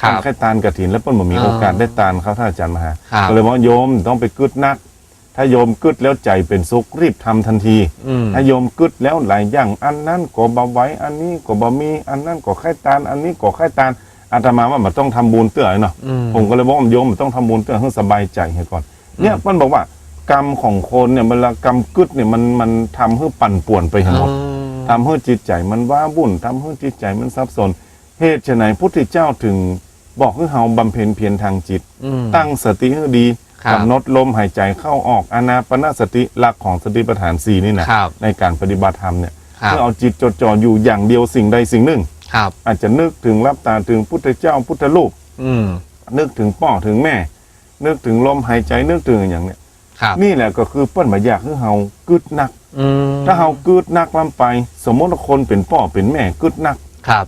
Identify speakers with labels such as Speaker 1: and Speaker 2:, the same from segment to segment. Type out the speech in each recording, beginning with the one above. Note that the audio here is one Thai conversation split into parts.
Speaker 1: ครับ
Speaker 2: ท่านแค่ตานกระถินแล้วเปิ้ลบ่มี
Speaker 1: อ่า
Speaker 2: โอกาสได้ตานเขาท่านอาจารย์มาหา
Speaker 1: ครับ
Speaker 2: ก็เลยบอกว่าโยมต้องไปกึดนัก ถ้าโยมกึดแล้วใจเป็นสุขรีบทำทันที
Speaker 1: อืม
Speaker 2: ถ้าโยมกึดแล้วหลายอย่างอันนั้นก็บ่ไหว้อันนี้ก็บ่มีอันนั้นก็แค่ตานอันนี้ก็แค่ตานอาตมาว่ามันต้องทำบุญเตื้อเนาะ
Speaker 1: อืม
Speaker 2: ผมก็เลยบอกว่าโยมมันต้องทำบุญเตื้อให้สบายใจให้ก่อน เนี่ยมันบอกว่ากรรมของคนเนี่ยเวลากรรมกึดเนี่ยมันมันทำให้ปั่นป่วนไปทั้งหมด ทำให้จิตใจมันว้าวุ่นทำให้จิตใจมันสับสน เหตุไฉนพุทธเจ้าถึง บอกให้เฮาบำเพ็ญเพียรทางจิต
Speaker 1: อืม
Speaker 2: ตั้งสติให้ดี
Speaker 1: ครับ
Speaker 2: กำหนดลมหายใจเข้าออกอานาปนสติหลักของสติปัฏฐานสี่นี่นะครับในการปฏิบัติธรรมเนี่ย
Speaker 1: ครับ
Speaker 2: เพื่อเอาจิตจดจ่ออยู่อย่างเดียวสิ่งใดสิ่งหนึ่ง
Speaker 1: ครับ
Speaker 2: อาจจะนึกถึงรับตาถึงพุทธเจ้าพุทธรูป
Speaker 1: อืม
Speaker 2: นึกถึงป่อถึงแม่ นึกถึงลมหายใจนึกถึงอย่างเนี้ย
Speaker 1: ครับ
Speaker 2: นี่แหละก็คือเปิ้นมาอยากให้เฮากึดนัก
Speaker 1: อืม
Speaker 2: ถ้าเฮากึดนักลำไป สมมติว่าคนเป็นป่อเป็นแม่กึดนัก
Speaker 1: ครับ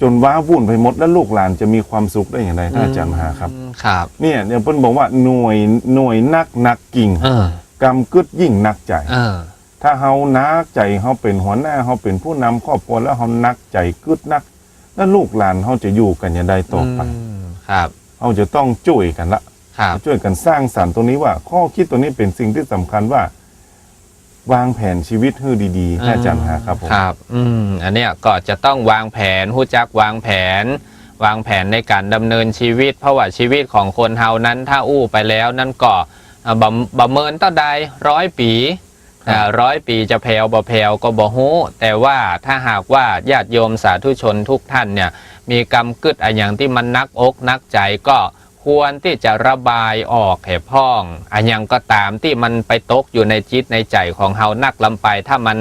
Speaker 2: จนว้าวุ่นไปหมดแล้วลูกหลานจะมีความสุขได้อย่างไรท่านอาจารย์มหาครับ
Speaker 1: อืมครับ
Speaker 2: เนี่ยเนี่ยเพิ่นบอกว่าหน่วยหน่วยนักนักกิ่ง
Speaker 1: เออกำ
Speaker 2: กึดยิ่งนักใจ
Speaker 1: เออ
Speaker 2: ถ้าเฮานักใจเฮาเป็นหัวหน้าเฮาเป็นผู้นำครอบครัวแล้วเฮานักใจกึดนัก แล้วลูกหลานเฮาจะอยู่กันอย่างใดต่อไป
Speaker 1: มครับ
Speaker 2: เฮาจะต้องช่วยกันละ
Speaker 1: ครับ
Speaker 2: ช่วยกันสร้างสรรค์ตรงนี้ว่า ข้อคิดตัวนี้เป็นสิ่งที่สำคัญว่า วางแผนชีวิตให้ดีๆท่านอาจารย์มหาครับผม
Speaker 1: ครับ อืม อันเนี้ยก็จะต้องวางแผนหู้จักวางแผน วางแผนในการดำเนินชีวิต เพราะว่าชีวิตของคนเฮานั้นถ้าอู้ไปแล้ว นั่นก็อ่าบำบำเมินต่อใดร้อยปี
Speaker 2: ครับ
Speaker 1: อ่าร้อยปีจะแผ่วบ่แผ่วก็บ่ฮู้แต่ว่าถ้าหากว่าญาติโยมสาธุชนทุกท่านเนี่ย มีกรรมกึดอะไรอย่างที่มันนักอกนักใจก็ ควรที่จะระบายออกแห่พ้องอันยังก็ตามที่มันไปตกอยู่ในจิตในใจของเฮานักลำไป ถ้ามัน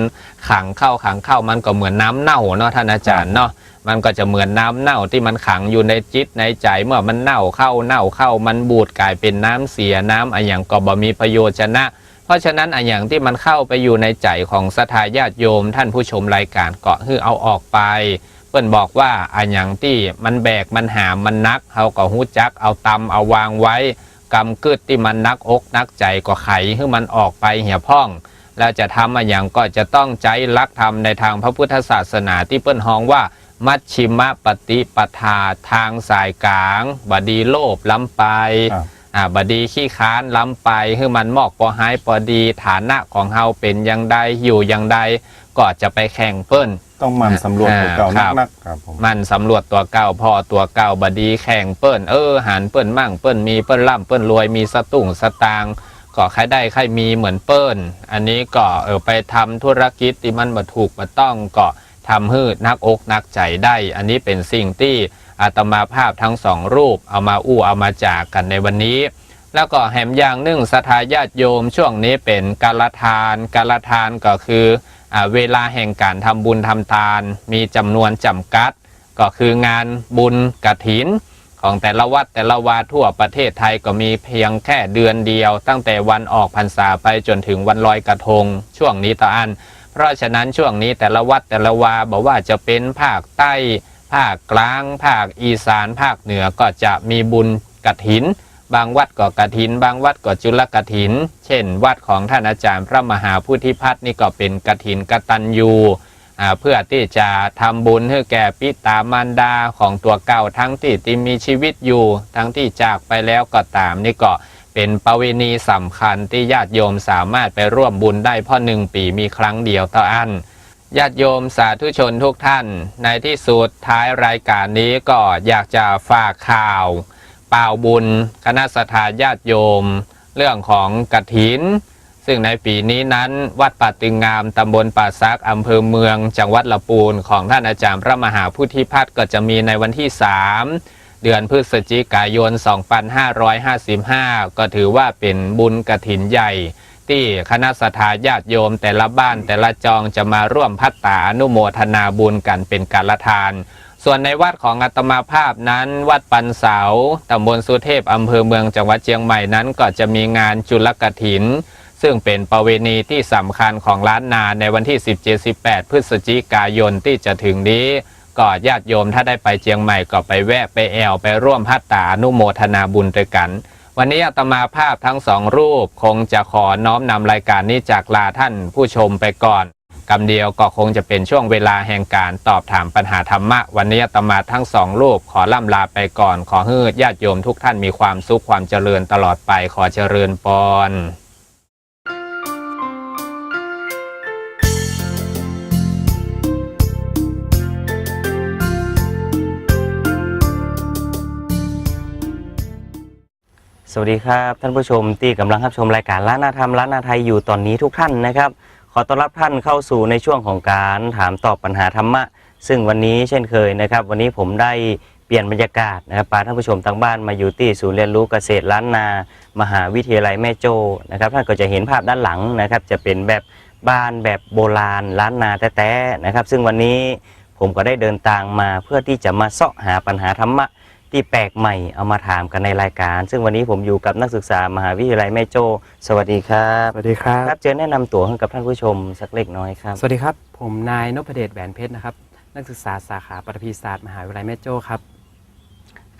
Speaker 1: ขังเข้าขังเข้ามันก็เหมือนน้ำเน่าเนาะท่านอาจารย์เนาะมันก็จะเหมือนน้ำเน่าที่มันขังอยู่ในจิตในใจเมื่อมันเน่าเข้าเน่าเข้ามันบูดกลายเป็นน้ำเสียน้ำอันยังก็บ่มีประโยชน์ชนะเพราะฉะนั้นอันอย่างที่มันเข้าไปอยู่ในใจของสทธาญาติโยม ท่านผู้ชมรายการเกาะฮือเอาออกไป เปิ้นบอกว่าอันอย่างที่มันแบกมันหามมันนักเขาก็หู้จักเอาตำเอาวางไว้กำกึดที่มันนักอกนักใจก็ไขให้มันออกไปเหี่ยพ่อง แล้วจะทำอันอย่างก็จะต้องใจรักธรรมในทางพระพุทธศาสนาที่เปิ้นฮ้องว่า มัชชิมปฏิปทาทางสายกลาง บดีโลภล้ำไป
Speaker 2: ครับ
Speaker 1: อ่าบดีขี้ค้านล้ำไปคือมันมอกปอหายปอดีฐานะของเฮาเป็นอย่างใดอยู่อย่างใดก็จะไปแข่งเปิ้น
Speaker 2: ต้องหมันสำรวจตัวเก่า
Speaker 1: ครับ
Speaker 2: นักๆครับผม
Speaker 1: มันสำรวจตัวเก่าพอตัวเก่าบดีแข่งเปิ้นเออหันเปิ้นมั่งเปิ้นมีเปิ้นร่ำเปิ้นรวยมีสตุ้งสตางค์ก็ใครได้ใครมีเหมือนเปิ้น อันนี้ก็เออไปทำธุรกิจที่มันบ่ถูกบ่ต้องก็ทำให้นักอกนักใจได้ อันนี้เป็นสิ่งที่อาตมาภาพทั้งสองรูปเอามาอู้เอามาจากกันในวันนี้ แล้วก็แหมอย่างหนึ่งสทธาญาติโยมช่วงนี้เป็นกาลทานกาลทานก็คืออา เวลาแห่งการทำบุญทำทาน มีจำนวนจำกัด ก็คืองานบุญกฐิน ของแต่ละวัดแต่ละวาทั่วประเทศไทยก็มีเพียงแค่เดือนเดียว ตั้งแต่วันออกพรรษาไปจนถึงวันลอยกระทง ช่วงนี้ต่ออัน เพราะฉะนั้นช่วงนี้แต่ละวัดแต่ละวาบอกว่าจะเป็นภาคใต้ ภาคกลาง ภาคอีสาน ภาคเหนือก็จะมีบุญกฐิน บางวัดก็กฐิน บางวัดก็จุลกฐิน เช่น วัดของท่านอาจารย์พระมหาพุทธิพัฒน์นี่ก็เป็นกฐินกตัญญูเพื่อที่จะทำบุญให้แก่ปิตามารดาของตัวเก่าทั้งที่ที่มีชีวิตอยู่ ทั้งที่จากไปแล้วก็ตามนี่ก็เป็นประเวณีสำคัญที่ญาติโยมสามารถไปร่วมบุญได้เพราะหนึ่งปีมีครั้งเดียวเท่าอันญาติโยมสาธุชนทุกท่าน ในที่สุดท้ายรายการนี้ก็อยากจะฝากข่าว ป่าบุญ คณะสถาญาติโยม เรื่องของกฐิน ซึ่งในปีนี้นั้นวัดป่าตึงงามตำบลป่าซักอำเภอเมือง จังหวัดละปูนของท่านอาจารย์พระมหาพุทธิพัฒน์ก็จะมีในวันที่ 3 เดือนพฤศจิกายน 2555 ก็ถือว่าเป็นบุญกฐินใหญ่ที่คณะสถาญาติโยมแต่ละบ้านแต่ละจองจะมาร่วมพัตตาอนุโมทนาบุญกันเป็นการละทาน ส่วนในวัดของอาตมาภาพนั้น วัดปันเสาตำบลสุเทพอำเภอเมืองจังหวัดเชียงใหม่นั้นก็จะมีงานจุลกถิน ซึ่งเป็นประเวณีที่สำคัญของล้านนาในวันที่ 17-18 พฤศจิกายนที่จะถึงนี้ก็ญาติโยมถ้าได้ไปเชียงใหม่ก็ไปแวะไปแอวไปร่วมพัตตานุโมทนาบุญด้วยกัน วันนี้อาตมาภาพทั้งสองรูปคงจะขอน้อมนำรายการนี้จากลาท่านผู้ชมไปก่อน กรรมเดียวก็คงจะเป็นช่วงเวลาแห่งการตอบถามปัญหาธรรมะ วันนี้ตมาทั้งสองรูปขอล่ำลาไปก่อน ขอให้ญาติโยมทุกท่านมีความสุขความเจริญตลอดไปขอเจริญปอน
Speaker 3: สวัสดีครับ ท่านผู้ชมที่กำลังรับชมรายการล้านนาธรรมล้านนาไทยอยู่ตอนนี้ทุกท่านนะครับ ขอต้อนรับท่านเข้าสู่ในช่วงของการถามตอบปัญหาธรรมะ ซึ่งวันนี้เช่นเคยนะครับ วันนี้ผมได้เปลี่ยนบรรยากาศนะครับพาท่านผู้ชมทางบ้านมาอยู่ที่ศูนย์เรียนรู้เกษตรล้านนา มหาวิทยาลัยแม่โจ้นะครับ ท่านก็จะเห็นภาพด้านหลังนะครับ จะเป็นแบบบ้านแบบโบราณล้านนาแท้ๆนะครับ ซึ่งวันนี้ผมก็ได้เดินทางมาเพื่อที่จะมาเสาะหาปัญหาธรรมะ ที่แปลกใหม่เอามาถามกันในรายการ ซึ่งวันนี้ผมอยู่กับนักศึกษามหาวิทยาลัยแม่โจ้สวัสดีครับ
Speaker 4: สวัสดีครับ
Speaker 3: ครับเจอแนะนำตัวให้กับท่านผู้ชมสักเล็กน้อยครับ
Speaker 4: สวัสดีครับ ผมนายนพเดชแหวนเพชรนะครับ นักศึกษาสาขาปฐพีศาสตร์มหาวิทยาลัยแม่โจ้ครับ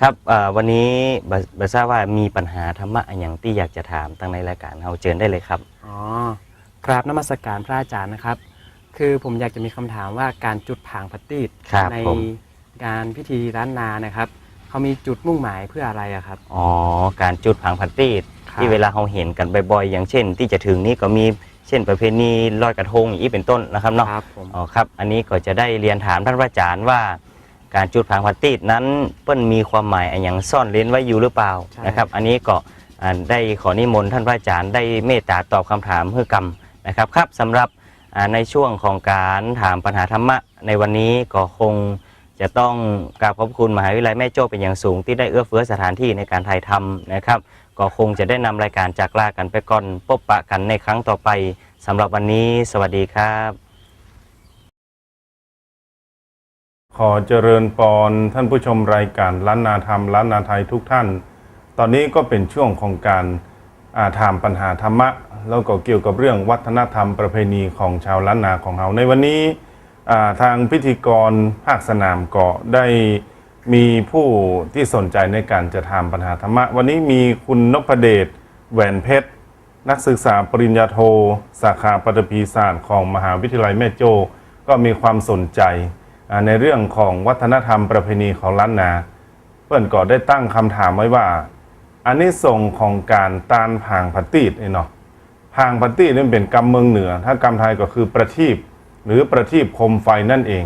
Speaker 3: ครับเอ่อวันนี้บบทราบว่ามีปัญหาธรรมะอะไรอย่างที่อยากจะถามตั้งในรายการเราเชิญได้เลยครับ
Speaker 4: อ๋อกราบนมัสการพระอาจารย์นะครับ คือผมอยากจะมีคำถามว่าการจุดผางพัตตีด
Speaker 3: ครับ
Speaker 4: ใน
Speaker 3: ผม
Speaker 4: การพิธีร้านนานะครับ เขามีจุดมุ่งหมายเพื่ออะไรอะครับ
Speaker 3: อ๋อ การจุดผังพันตีด
Speaker 4: ครับ
Speaker 3: ที่เวลาเราเห็นกันบ่อยๆ อย่างเช่น ที่จะถึงนี้ก็มีเช่นประเพณีลอยกระทงอย่างนี้เป็นต้นนะครับเนาะ
Speaker 4: ครับผม
Speaker 3: อ๋อครับ อันนี้ก็จะได้เรียนถามท่านพระอาจารย์ว่า การจุดผางพันตีดนั้นเปิ้นมีความหมายอะไรอย่างซ่อนเร้นไว้อยู่หรือเปล่านะครับ อันนี้ก็อ่าได้ขอนิมนต์ท่านพระอาจารย์ได้เมตตาตอบคำถามเพื่อกรรมนะครับครับสำหรับอ่าในช่วงของการถามปัญหาธรรมะในวันนี้ก็คง จะต้องกราบขอบคุณมหาวิทยาลัยแม่โจ้เป็นอย่างสูง ที่ได้เอื้อเฟื้อสถานที่ในการถ่ายทำนะครับ ก็คงจะได้นำรายการจากลากันไปก่อนพบปะกันในครั้งต่อไปสำหรับวันนี้ สวัสดีครับ
Speaker 2: ขอเจริญปอนท่านผู้ชมรายการล้านนาธรรมล้านนาไทยทุกท่าน ตอนนี้ก็เป็นช่วงของการอาถามปัญหาธรรมะ แล้วก็เกี่ยวกับเรื่องวัฒนธรรมประเพณีของชาวล้านนาของเราในวันนี้ ทางพิธีกรภาคสนามก็ได้มีผู้ที่สนใจในการจะถามปัญหาธรรมะ วันนี้มีคุณนพเดชแหวนเพชร นักศึกษาปริญญาโท สาขาปฐพีศาสตร์ของมหาวิทยาลัยแม่โจ้ก็มีความสนใจในเรื่องของวัฒนธรรมประเพณีของล้านนาเปิ้นก็ได้ตั้งคำถามไว้ว่าอันนี้ส่งของการตานผางพัตตีดเนาะผางพัตตีดนี่เป็นกรรมเมืองเหนือ ถ้ากรรมไทยก็คือประทีป หรือประทีปคมไฟนั่นเอง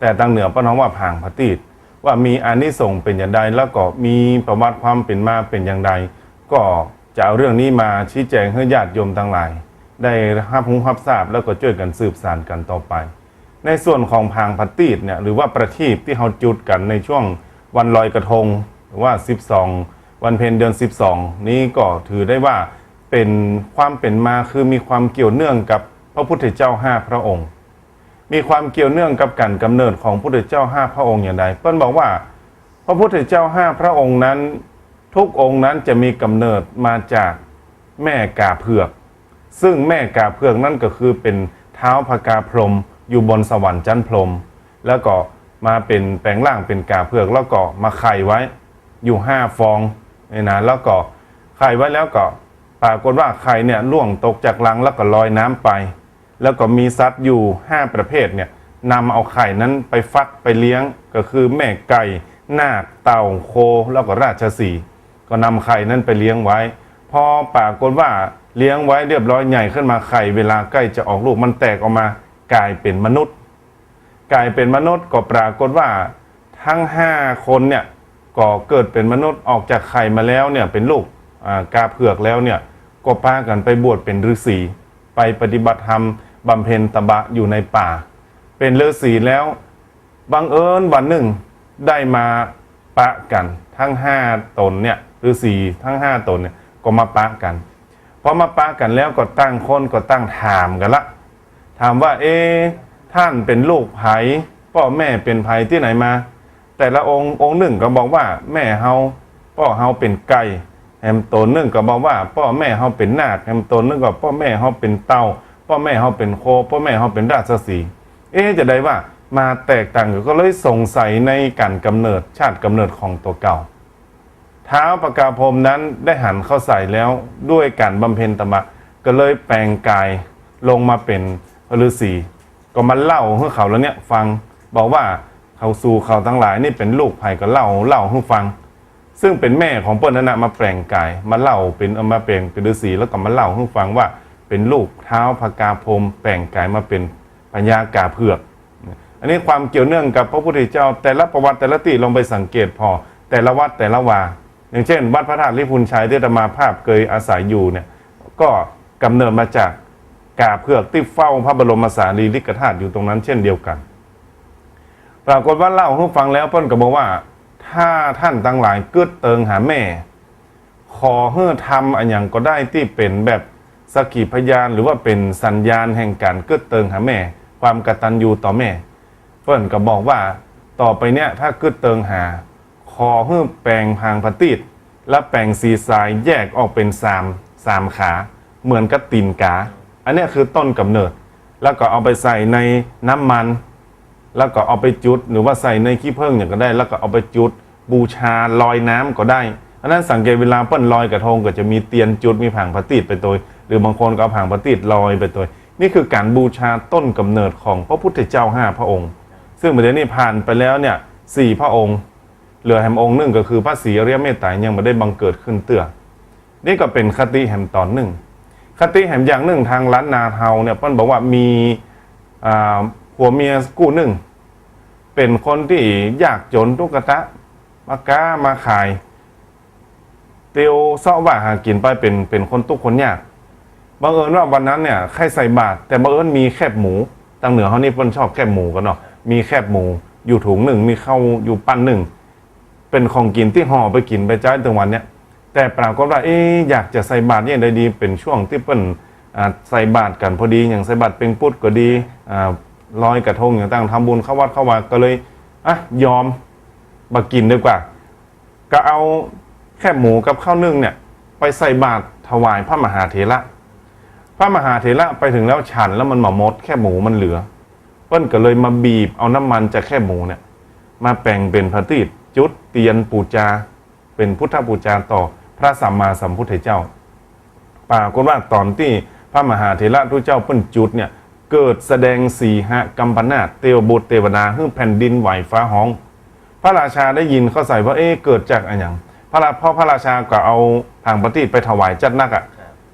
Speaker 2: แต่ทางเหนือป้าน้องว่าผางพัตตีดว่ามีอานิสงส์เป็นอย่างใดแล้วก็มีประวัติความเป็นมาเป็นอย่างใด ก็จะเอาเรื่องนี้มาชี้แจงให้ญาติโยมทั้งหลาย ได้รับรู้รับทราบแล้วก็ช่วยกันสืบสานกันต่อไป ในส่วนของพางพัตตีดเนี่ยหรือว่าประทีปที่เขาจุดกันในช่วงวันลอยกระทงหรือว่า 12 วันเพ็ญเดือน 12 นี้ก็ถือได้ว่าเป็นความเป็นมาคือมีความเกี่ยวเนื่องกับพระพุทธเจ้าห้าพระองค์ มีความเกี่ยวเนื่องกับการกำเนิดของพระพุทธเจ้าห้าพระองค์อย่างไรเปิ้ลบอกว่า พระพุทธเจ้าห้าพระองค์นั้น ทุกองค์นั้นจะมีกำเนิดมาจากแม่กาเผือก ซึ่งแม่กาเผือกนั่นก็คือเป็นเท้าพกาพรมอยู่บนสวรรค์จันพรมแล้วก็มาเป็นแปลงร่างเป็นกาเผือก แล้วก็มาไข่ไว้อยู่ห้าฟองนี่นะแล้วก็ไข่ไว้แล้วก็ปรากฏว่าไข่เนี่ยล่วงตกจากลังแล้วก็ลอยน้ำไป แล้วก็มีสัตว์อยู่ห้าประเภทเนี่ยนำเอาไข่นั้นไปฟักไปเลี้ยงก็คือแม่ไก่นาคเต่าโคแล้วก็ราชสีก็นำไข่นั้นไปเลี้ยงไว้ พอปรากฏว่าเลี้ยงไว้เรียบร้อยใหญ่ขึ้นมาไข่เวลาใกล้จะออกลูกมันแตกออกมากลายเป็นมนุษย์ กลายเป็นมนุษย์ก็ปรากฏว่าทั้งห้าคนเนี่ยก็เกิดเป็นมนุษย์ออกจากไข่มาแล้วเนี่ยเป็นลูกอ่ากาเผือกแล้วเนี่ยก็พากันไปบวชเป็นฤาษีไปปฏิบัติธรรม บำเพ็ญตบะอยู่ในป่า เป็นฤาษีแล้วบังเอิญวันหนึ่งได้มาปะกันทั้งห้าตนเนี่ยฤาษีทั้งห้าตนเนี่ยก็มาปะกันพอมาปะกันแล้วก็ตั้งคนก็ตั้งถามกันละ ถามว่าเอ๊ท่านเป็นลูกไผ่พ่อแม่เป็นไผ่ที่ไหนมา แต่ละองค์องค์หนึ่งก็บอกว่า แม่เฮาพ่อเฮาเป็นไก่แฮมตนหนึ่งก็บอกว่า พ่อแม่เฮาเป็นนาคแฮมตนหนึ่งก็พ่อแม่เฮาเป็นเต่า พ่อแม่เฮาเป็นโคพ่อแม่เฮาเป็นราชสีเอ๊จะได้ว่ามาแตกต่างก็เลยสงสัยในการกำเนิดชาติกำเนิดของตัวเก่าเท้าปกาพรมนั้นได้หันเข้าใส่แล้วด้วยการบำเพ็ญตมะ ก็เลยแปลงกายลงมาเป็นฤาษีก็มาเล่าให้เขาแล้วเนี่ยฟังบอกว่าเขาสู่เขาทั้งหลายนี่เป็นลูกไผ่ก็เล่าเล่าให้ฟัง ซึ่งเป็นแม่ของเปิ้ลนั่นะมาแปลงกายมาเล่าเป็นเอามาแปลงเป็นฤาษีแล้วก็มาเล่าให้ฟังว่า เป็นลูกเท้าพกาพรมแปลงกายมาเป็นพญากาเผือก อันนี้ความเกี่ยวเนื่องกับพระพุทธเจ้า แต่ละประวัติแต่ละติลองไปสังเกตพอ แต่ละวัดแต่ละวา อย่างเช่น วัดพระธาตุลิพุนชัยที่อาตมาภาพเคยอาศัยอยู่เนี่ยก็กำเนิดมาจากกาเผือกที่เฝ้าพระบรมสารีริกธาตุอยู่ตรงนั้นเช่นเดียวกัน ปรากฏว่าเล่าให้ฟังแล้วเพิ่นก็บอกว่า ถ้าท่านทั้งหลายกึดเติงหาแม่ ขอเฮือทำอันอย่างก็ได้ที่เป็นแบบ สกขีพยานหรือว่าเป็นสัญญาณแห่งการเกึดเติงหาแม่ ความกตัญญูต่อแม่เพิ่นก็บอกว่าต่อไปเนี่ยถ้าเกึดเติงหาขอเฮือแปลงพางพติดและแปลงสีสายแยกออกเป็นสามสามขา เหมือนกับตีนกา อันนี้คือต้นกำเนิด แล้วก็เอาไปใส่ในน้ำมัน แล้วก็เอาไปจุดหรือว่าใส่ในขี้ผึ้งอย่างก็ได้ แล้วก็เอาไปจุดบูชาลอยน้ำก็ได้อันนั้นสังเกตเวลาเปิ้นลอยกระทงก็จะมีเตียนจุดมีผางพระติดไปตัว หรือบางคนก็เอาผางพระติดลอยไปตัว นี่คือการบูชาต้นกำเนิดของพระพุทธเจ้าห้าพระองค์ ซึ่งประเด็นนี้ผ่านไปแล้วเนี่ยสี่พระองค์ เหลือแหมองค์หนึ่งก็คือพระศรีอริยเมตไตรยังไม่ได้บังเกิดขึ้นเตื้อนี่ก็เป็นคติแห่งตอนหนึ่ง คติแห่งอย่างหนึ่งทางล้านนาเทาเนี่ยเปิ้นบอกว่ามีผัวเมียกู้หนึ่งเป็นคนที่ยากจนตุกตะมาก้ามาขาย เตียวเสาะว่าหากินไปเป็นเป็นคนตุกคนยาก บังเอิญว่าวันนั้นเนี่ยใครใส่บาตรแต่บังเอิญมีแคบหมูทางเหนือเขานี่เปิ้นชอบแคบหมูกันเนาะมีแคบหมูอยู่ถุงหนึ่งมีข้าวอยู่ปั้นหนึ่งเป็นของกินที่ห่อไปกินไปจ้ายถึงวันเนี้ยแต่ปรากฏว่าเอ๊อยากจะใส่บาตรเนี่ยได้ดีเป็นช่วงที่เปิ้นใส่บาตรกันพอดีอย่างใส่บาตรเป็นปุดก็ดีลอยกระทงอย่างต่างทำบุญเข้าวัดเข้าวาก็เลยอะยอมมากินดีกว่า ก็เอาแค่หมูกับข้าวนึ่งเนี่ย ไปใส่บาตรถวายพระมหาเถระ พระมหาเถระไปถึงแล้วฉันแล้วมันหมอมดแค่หมูมันเหลือเปิ้นก็เลยมาบีบเอาน้ำมันจากแค่หมูเนี่ยมาแปลงเป็นพระติดจุดเตียนปูจา เป็นพุทธปูจาต่อพระสัมมาสัมพุทธเจ้าปรากฏว่าตอนที่พระมหาเถระทุกเจ้าเปิ้นจุดเนี่ยเกิดแสดงสีหะกัมปนาตเตวบุตรเทวดาฮึ่งแผ่นดินไหวฟ้าห้อง พระราชาได้ยินเข้าใส่ว่าเอ๊เกิดจากอะไรอย่างพระพ่อพระราชาก็เอาผางปฏิไปถวายจัดนักอะ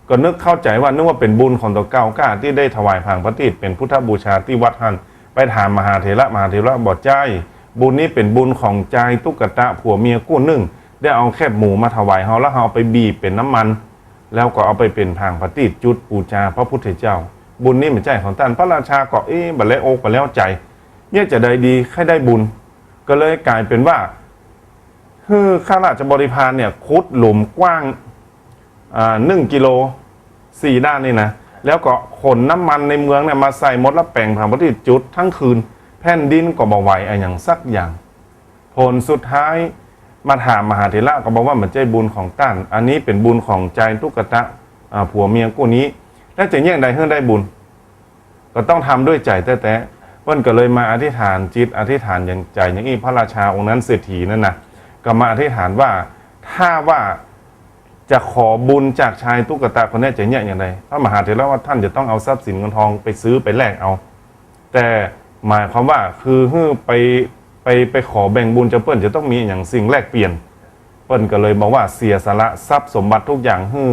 Speaker 2: ก็นึกเข้าใจว่านึกว่าเป็นบุญของตัวเก่ากล้าที่ได้ถวายผางพระติดเป็นพุทธบูชาที่วัดหันไปถามมหาเถระมหาเถระบอกใจ บุญนี้เป็นบุญของใจตุกตะผัวเมียกู้นึ่งได้เอาแคบหมูมาถวายเฮาแล้วเฮาเอาไปบีบเป็นน้ำมัน แล้วก็เอาไปเป็นผางพระติดจุดบูชาพระพุทธเจ้า บุญนี้เป็นใจของท่านพระราชาก็เอ๊ะบัดแล้วโอกบัดแล้วใจเนี่ยจะได้ดีให้ได้บุญ ก็เลยกลายเป็นว่าคือข้าราชบริพารเนี่ยคุดหลุมกว้าง หนึ่งกิโลสี่ด้านนี่นะ แล้วก็ขนน้ำมันในเมืองเนี่ยมาใส่มดและแปลงผ่านพระที่จุดทั้งคืน แผ่นดินก็บอกไหวอะไรอย่างสักอย่าง ผลสุดท้ายมาถามมหาเถระก็บอกว่ามันใจบุญของต้าน อันนี้เป็นบุญของใจทุกตะผัวเมียกู้นี้ แล้วจะแย่งใดเฮื่อได้บุญ ก็ต้องทำด้วยใจแต่แต่เพิ่นก็เลยมาอธิษฐานจิตอธิษฐานอย่างใจอย่างนี้พระราชาองค์นั้นเศรษฐีนั่นนะก็มาอธิษฐานว่าถ้าว่า จะขอบุญจากชายตุ๊กตาคนนี้จะเนี่ยอย่างไรพระมหาเถรว่าท่านจะต้องเอาทรัพย์สินเงินทองไปซื้อไปแลกเอา แต่หมายความว่าคือฮือไปไปไปขอแบ่งบุญจะเปิ้นจะต้องมีอย่างสิ่งแลกเปลี่ยน เปิ้นก็เลยบอกว่าเสียสละทรัพย์สมบัติทุกอย่างฮือ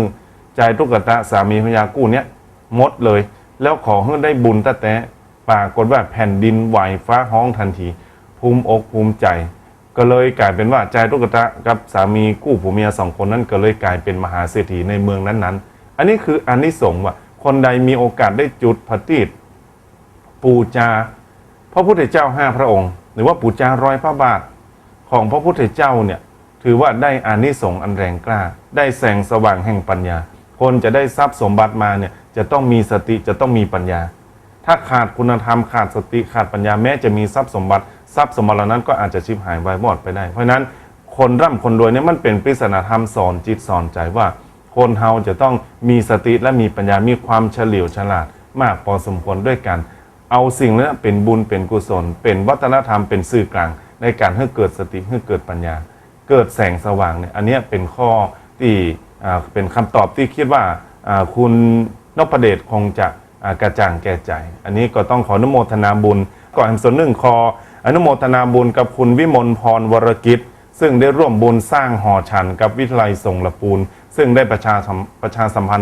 Speaker 2: ใจตุ๊กตาสามีพญากู้เนี้ยหมดเลย แล้วขอให้ได้บุญแต่แต่ปรากฏว่าแผ่นดินไหวฟ้าห้องทันที ภูมิอกภูมิใจ ก็เลยกลายเป็นว่าใจตุ๊กตากับสามีกู้ผัวเมียสองคนนั้นก็เลยกลายเป็นมหาเศรษฐีในเมืองนั้นๆ อันนี้คืออันนี้สงส์ว่าคนใดมีโอกาสได้จุดพระติดปูจาพระพุทธเจ้าห้าพระองค์ หรือว่าปูจารอยพระบาทของพระพุทธเจ้าเนี่ยถือว่าได้อานิสงส์อันแรงกล้า ได้แสงสว่างแห่งปัญญา คนจะได้ทรัพย์สมบัติมาเนี่ยจะต้องมีสติจะต้องมีปัญญา ถ้าขาดคุณธรรมขาดสติขาดปัญญาแม้จะมีทรัพย์สมบัติ ทรัพย์สมบัติเหล่านั้นก็อาจจะชิบหายวายมอดไปได้ เพราะฉะนั้นคนร่ำคนรวยเนี่ยมันเป็นปริศนาธรรมสอนจิตสอนใจว่า คนเฮาจะต้องมีสติและมีปัญญามีความเฉลียวฉลาดมากพอสมควรด้วยกัน เอาสิ่งนั้นเป็นบุญเป็นกุศล เป็นวัฒนธรรมเป็นสื่อกลาง ในการให้เกิดสติให้เกิดปัญญา เกิดแสงสว่างเนี่ยอันนี้เป็นข้อที่เป็นคำตอบที่คิดว่าคุณนพเดชคงจะกระจ่างแก่ใจ อันนี้ก็ต้องขออนุโมทนาบุญก่อนส่วนหนึ่งขอ อนุโมทนาบุญกับคุณวิมลพรวรกิจ ซึ่งได้ร่วมบุญสร้างหอฉันกับวิทยาลัยทรงละปูน ซึ่งได้ประชาสัมประชาสัมพันธ์